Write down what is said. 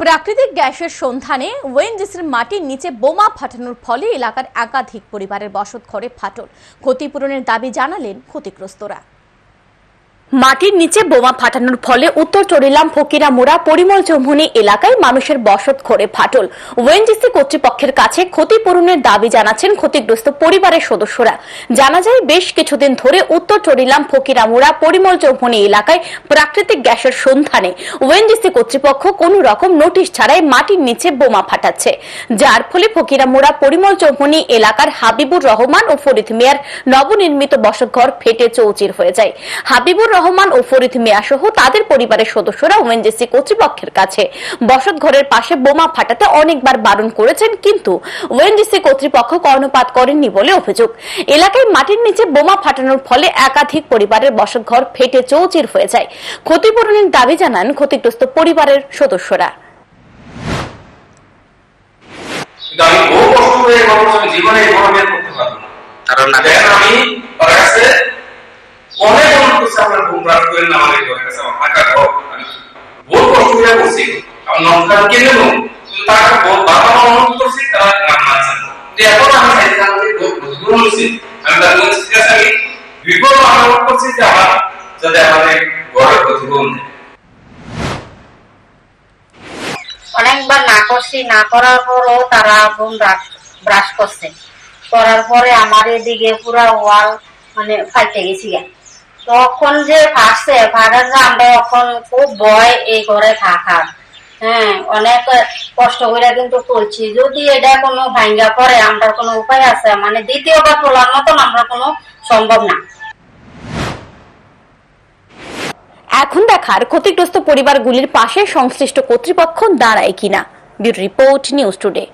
প্রাকৃতিক গ্যাসের সন্ধানে ওয়েনজিসির মাটির নিচে বোমা ফাটানোর ফলে এলাকার একাধিক পরিবারের বসত ঘরে ফাটল। ক্ষতিপূরণের দাবি জানালেন ক্ষতিগ্রস্তরা। মাটির নিচে বোমা ফাটানোর ফলে উত্তর চরিলাম ফকিরা মোড়া পরিমল চৌমুনি এলাকায় মানুষের বসত ঘরে ফাটল। ওএনজিসি কর্তৃপক্ষের কাছে ক্ষতিপূরণের দাবি জানাচ্ছেন ক্ষতিগ্রস্ত পরিবারের সদস্যরা। জানা যায়, বেশ কিছুদিন ধরে উত্তর চরিলাম ফকিরা মোড়া পরিমল চৌমুনি এলাকায় প্রাকৃতিক গ্যাসের সন্ধানে ওএনজিসি কর্তৃপক্ষ কোনো রকম নোটিশ ছাড়াই মাটির নিচে বোমা ফাটাচ্ছে। যার ফলে ফকিরা মোড়া পরিমল চৌমুনি এলাকার হাবিবুর রহমান ও ফরিদ মিয়ার নবনির্মিত বসতঘর ফেটে চৌচির হয়ে যায়। হাবিবুর রহমান ও ফরিদ মিয়া সহ তাদের পরিবারের সদস্যরা ওএনজিসি কর্তৃপক্ষের কাছে। বসতঘরের পাশে বোমা ফাটাতে অনেকবার বারণ করেছেন কিন্তু ওএনজিসি কর্তৃপক্ষ কর্ণপাত করেননি বলে অভিযোগ। এলাকায় মাটির নিচে বোমা ফাটানোর ফলে একাধিক পরিবারের বসতঘর ফেটে চৌচির হয়ে যায়। ক্ষতিপূরণের দাবি জানান ক্ষতিগ্রস্ত পরিবারের সদস্যরা। আমি বহু কষ্ট করে জীবনে এই গল্প বের করতে পারব না। কারণ আমি অনেক ঘুম না কাছে আমার বহু কষ্ট আমি নমস্কার কিনে নেব? তারা বাবা মা অনুরোধ করছি, তারা না মানছে না এখন আমি দূর হয়েছি। আমি আছে, আমি বিপদ করছি যে আমার, যাতে আমাদের প্রতিবন্ধ অনেকবার না করছি, না করার পরও তারা বোন ব্রাশ করছে। করার পরে আমার এদিকে পুরা ওয়াল মানে ফাইটে গেছি। তখন যে ফাটছে ফাটার যে আমরা এখন খুব ভয় এই ঘরে থাকার। হ্যাঁ অনেক কষ্ট করে কিন্তু করছি যদি এটা কোনো ভাঙ্গা পরে আমরা কোনো উপায় আছে? মানে দ্বিতীয়বার তোলার মতন আমরা কোনো সম্ভব না। এখন দেখার ক্ষতিগ্রস্ত পরিবারগুলির পাশে সংশ্লিষ্ট কর্তৃপক্ষ দাঁড়ায় কিনা? Bureau report, news today.